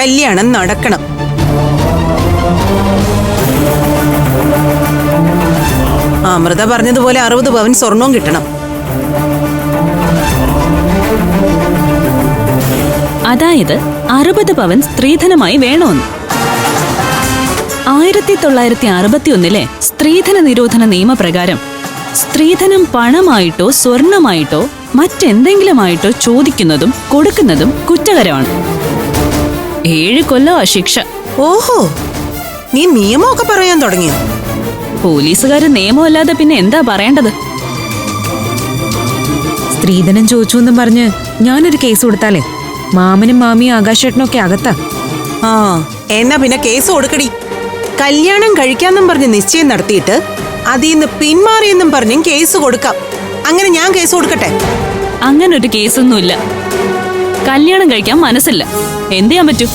കല്യാണം നടക്കണം. അമൃത പറഞ്ഞതുപോലെ അറുപത് പവൻ സ്വർണവും കിട്ടണം. അതായത് അറുപത് പവൻ സ്ത്രീധനമായി വേണമെന്ന് ആയിരത്തി തൊള്ളായിരത്തി അറുപത്തി ഒന്നിലെ സ്ത്രീധന നിരോധന നിയമപ്രകാരം സ്ത്രീധനം പണമായിട്ടോ സ്വർണമായിട്ടോ മറ്റെന്തെങ്കിലുമായിട്ടോ ചോദിക്കുന്നതും കൊടുക്കുന്നതും കുറ്റകരമാണ്. ഏഴ് കൊല്ലമാ ശിക്ഷ. ഓഹോ നീ നിയമമൊക്കെ പറയാൻ തുടങ്ങിയോ പോലീസുകാര് നിയമമല്ലാതെ പിന്നെ എന്താ പറയേണ്ടത്? സ്ത്രീധനം ചോദിച്ചു എന്നും പറഞ്ഞ് ഞാനൊരു കേസ് കൊടുത്താലേ? മാമനും മാമിയും ആകാശേട്ടനൊക്കെ അകത്താ. ആ എന്നാ പിന്നെ കേസ് കൊടുക്കടി. കല്യാണം കഴിക്കാന്നും പറഞ്ഞ് നിശ്ചയം നടത്തിയിട്ട് അതിൽ നിന്ന് പിന്മാറിയെന്നും പറഞ്ഞും കേസ് കൊടുക്കാം. അങ്ങനെ ഞാൻ കേസ് കൊടുക്കട്ടെ? അങ്ങനൊരു ഒരു കേസൊന്നുമില്ല. കല്യാണം കഴിക്കാൻ മനസ്സില്ല. എന്ത് ചെയ്യാൻ പറ്റൂ?